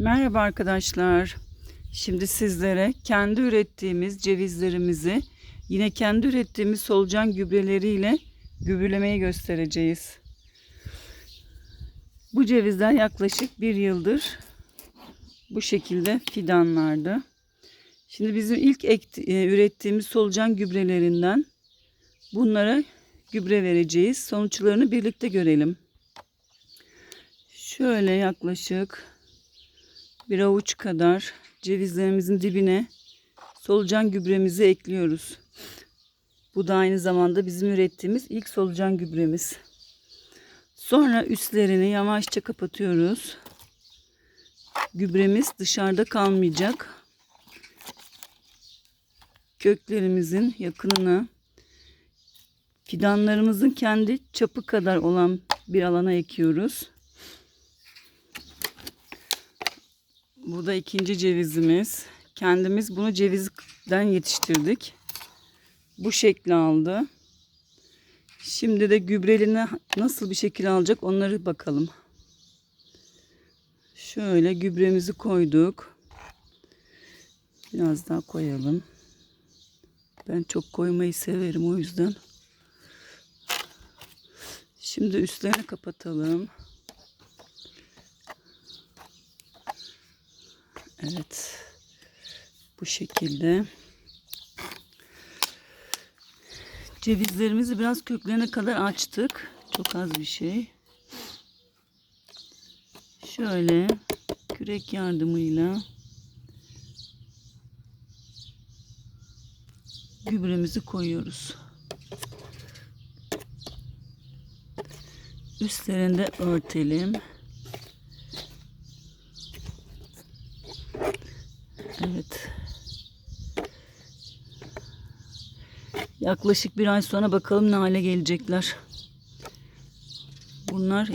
Merhaba arkadaşlar. Şimdi sizlere kendi ürettiğimiz cevizlerimizi yine kendi ürettiğimiz solucan gübreleriyle gübrelemeyi göstereceğiz. Bu cevizler yaklaşık bir yıldır bu şekilde fidanlardı. Şimdi bizim ilk e, ürettiğimiz solucan gübrelerinden bunlara gübre vereceğiz. Sonuçlarını birlikte görelim. Şöyle yaklaşık bir avuç kadar cevizlerimizin dibine solucan gübremizi ekliyoruz. Bu da aynı zamanda bizim ürettiğimiz ilk solucan gübremiz. Sonra üstlerini yavaşça kapatıyoruz. Gübremiz dışarıda kalmayacak. Köklerimizin yakınına fidanlarımızın kendi çapı kadar olan bir alana ekiyoruz. Bu da ikinci cevizimiz. Kendimiz bunu cevizden yetiştirdik. Bu şekli aldı. Şimdi de gübreliğine nasıl bir şekil alacak onları bakalım. Şöyle gübremizi koyduk. Biraz daha koyalım. Ben çok koymayı severim o yüzden. Şimdi üstlerini kapatalım. Evet. Bu şekilde. Cevizlerimizi biraz köklerine kadar açtık. Çok az bir şey. Şöyle kürek yardımıyla gübremizi koyuyoruz. Üstlerinde örtelim. Evet. Yaklaşık bir ay sonra bakalım ne hale gelecekler. Bunlar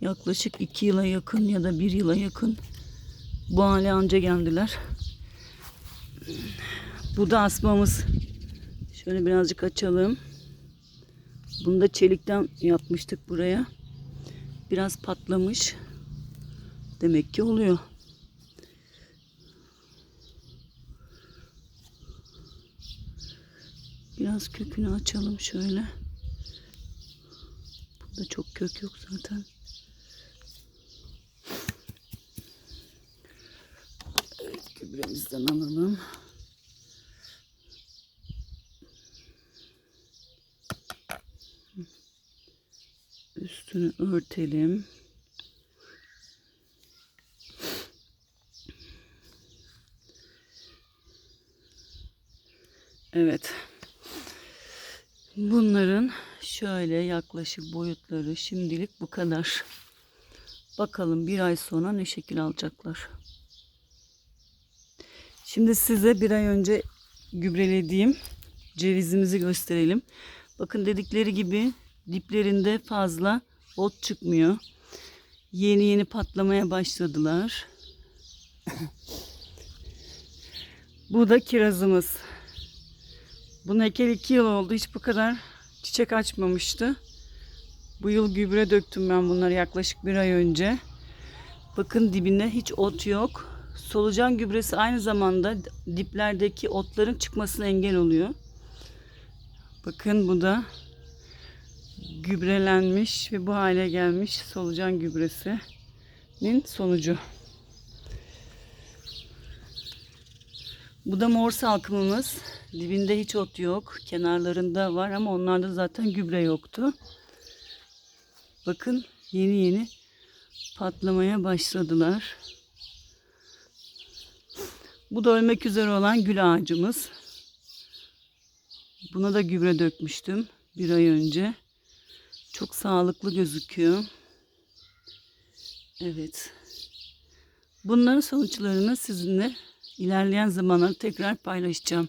yaklaşık iki yıla yakın ya da bir yıla yakın bu hale anca geldiler. Bu da asmamız. Şöyle birazcık açalım. Bunu da çelikten yapmıştık buraya. Biraz patlamış. Demek ki oluyor. Biraz kökünü açalım şöyle. Burada çok kök yok zaten. Evet gübremizden alalım. Üstünü örtelim. Evet. Bunların şöyle yaklaşık boyutları şimdilik bu kadar. Bakalım bir ay sonra ne şekil alacaklar. Şimdi size bir ay önce gübrelediğim cevizimizi gösterelim. Bakın dedikleri gibi diplerinde fazla ot çıkmıyor. Yeni yeni patlamaya başladılar. Bu da kirazımız. Bunu ekeli iki yıl oldu. Hiç bu kadar çiçek açmamıştı. Bu yıl gübre döktüm ben bunları yaklaşık bir ay önce. Bakın dibinde hiç ot yok. Solucan gübresi aynı zamanda diplerdeki otların çıkmasına engel oluyor. Bakın bu da gübrelenmiş ve bu hale gelmiş solucan gübresinin sonucu. Bu da mor salkımımız. Dibinde hiç ot yok. Kenarlarında var ama onlarda zaten gübre yoktu. Bakın yeni yeni patlamaya başladılar. Bu da ölmek üzere olan gül ağacımız. Buna da gübre dökmüştüm bir ay önce. Çok sağlıklı gözüküyor. Evet. Bunların sonuçlarını sizinle ilerleyen zamanlarda tekrar paylaşacağım.